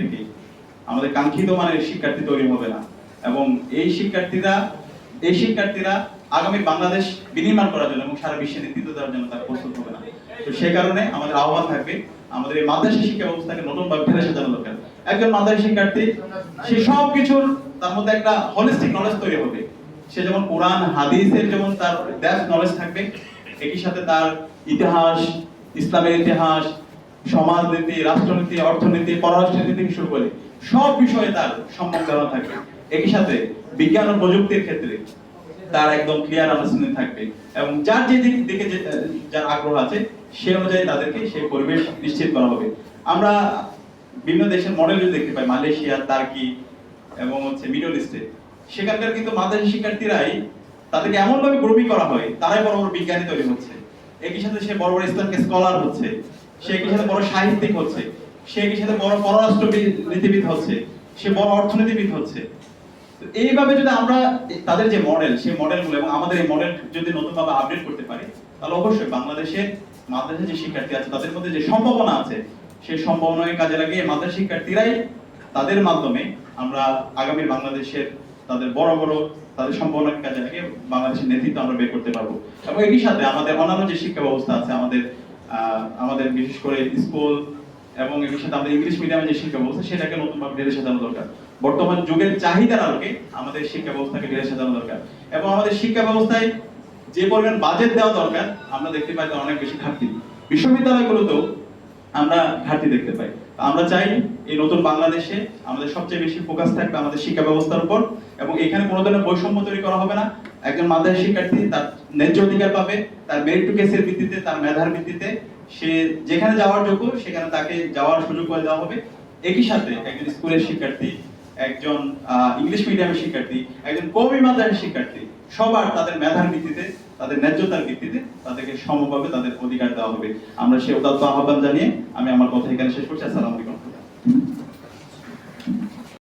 থেকে আমাদের কাঙ্ক্ষিত মানের শিক্ষার্থী তৈরি হবে না। এবং এই শিক্ষার্থীরা এই শিক্ষার্থীরা আগামী বাংলাদেশ বিনির্মাণ করার জন্য এবং সারা বিশ্বে নেতৃত্ব দেওয়ার জন্য তারা প্রস্তুত হবে না। তো সে কারণে আমাদের আহ্বান থাকবে, আমাদের এই মাদ্রাসা শিক্ষা ব্যবস্থাকে নতুন ভাবে ফেলে সাজানো দরকার একজন মাদ্রাসা শিক্ষার্থী, সে সব কিছুর তার মধ্যে একটা হলিস্টিক নলেজ তৈরি হবে। সে যেমন কোরআন, হাদিসের যেমন তার ডেপথ নলেজ থাকবে, একই সাথে তার ইতিহাস, ইসলামের ইতিহাস সমাজনীতি, রাষ্ট্রনীতি, অর্থনীতি, পররাষ্ট্রনীতি থেকে শুরু করে সব বিষয়ে তার সম্যক ধারণা থাকবে। একই সাথে বিজ্ঞান ও প্রযুক্তির ক্ষেত্রে তার একদম ক্লিয়ার আন্ডারস্ট্যান্ডিং থাকবে এবং যার যে দিক দিকে যার আগ্রহ আছে, সে অনুযায়ী তাদেরকে সেই পরিবেশ নিশ্চিত করা হবে। আমরা বিভিন্ন দেশের মডেল দেখতে পাই, মালয়েশিয়া তার্কি এবং হচ্ছে মিডল ইস্টে, সেখানকার কিন্তু মাদ্রাসা শিক্ষার্থীরাই তাদেরকে এমন ভাবে গ্রুমিং করা হয়, তারাই বড় বড় বিজ্ঞানী তৈরি হচ্ছে। একই সাথে সে বড় বড় ইসলামকে স্কলার হচ্ছে। সে একই সাথে বড় সাহিত্যিক হচ্ছে? সে একই সাথে বড় হচ্ছে? সে বড় অর্থনীতিবিদ হচ্ছে? এইভাবে যদি আমরা তাদের যে মডেল সেই মডেলগুলো এবং আমাদের এই মডেল যদি নতুনভাবে আপডেট করতে পারি, তাহলে অবশ্যই বাংলাদেশের মাদ্রাসা যে শিক্ষার্থী আছে, তাদের মধ্যে যে সম্ভাবনা আছে, সেই সম্ভাবনাকে কাজে লাগিয়ে মাদ্রাসা শিক্ষার্থীরাই তাদের মাধ্যমে আমরা আগামী বাংলাদেশের তাদের বড় বড় তাদের সম্ভাবনাকে কাজে লাগিয়ে বাংলাদেশের নেতৃত্ব আমরা বের করতে পারব। এবং একই সাথে আমাদের অন্যান্য যে শিক্ষা ব্যবস্থা আছে, আমাদের আমাদের বিশেষ করে স্কুল এবং এর সাথে আমাদের ইংলিশ মিডিয়ামে যে শিক্ষা ব্যবস্থা, সেটাকে নতুনভাবে ঢেলে সাজানো দরকার। বর্তমান যুগের চাহিদার আলোকে আমাদের শিক্ষা ব্যবস্থাকে ঢেলে সাজানো দরকার। এবং আমাদের শিক্ষা ব্যবস্থায় যে পরিমাণ বাজেট দেওয়া দরকার, আমরা দেখতে পাই অনেক বেশি ঘাটতি। বিশ্ববিদ্যালয়গুলোতেও আমরা ঘাটতি দেখতে পাই। আমরা চাই এই নতুন বাংলাদেশে আমাদের সবচেয়ে বেশি ফোকাস থাকবে আমাদের শিক্ষা ব্যবস্থার উপর এবং এখানে কোনো ধরনের বৈষম্য তৈরি করা হবে না। একজন মাদ্রাসা শিক্ষার্থী তার ন্যায্য অধিকার পাবে, তার মেরিট কেসের ভিত্তিতে, তার মেধার ভিত্তিতে, সে যেখানে যাওয়ার যোগ্য, সেখানে তাকে যাওয়ার সুযোগ করে দেওয়া হবে। একই সাথে একজন স্কুলের শিক্ষার্থী, একজন ইংলিশ মিডিয়ামের শিক্ষার্থী, একজন কবি মাদ্রাসার শিক্ষার্থী, সবার তাদের মেধার ভিত্তিতে, তাদের ন্যায্যতার ভিত্তিতে তাদেরকে সমভাবে তাদের অধিকার দেওয়া হবে। আমরা সে উদাত্ত আহ্বান জানিয়ে আমি আমার কথা এখানে শেষ করছি। আসসালামু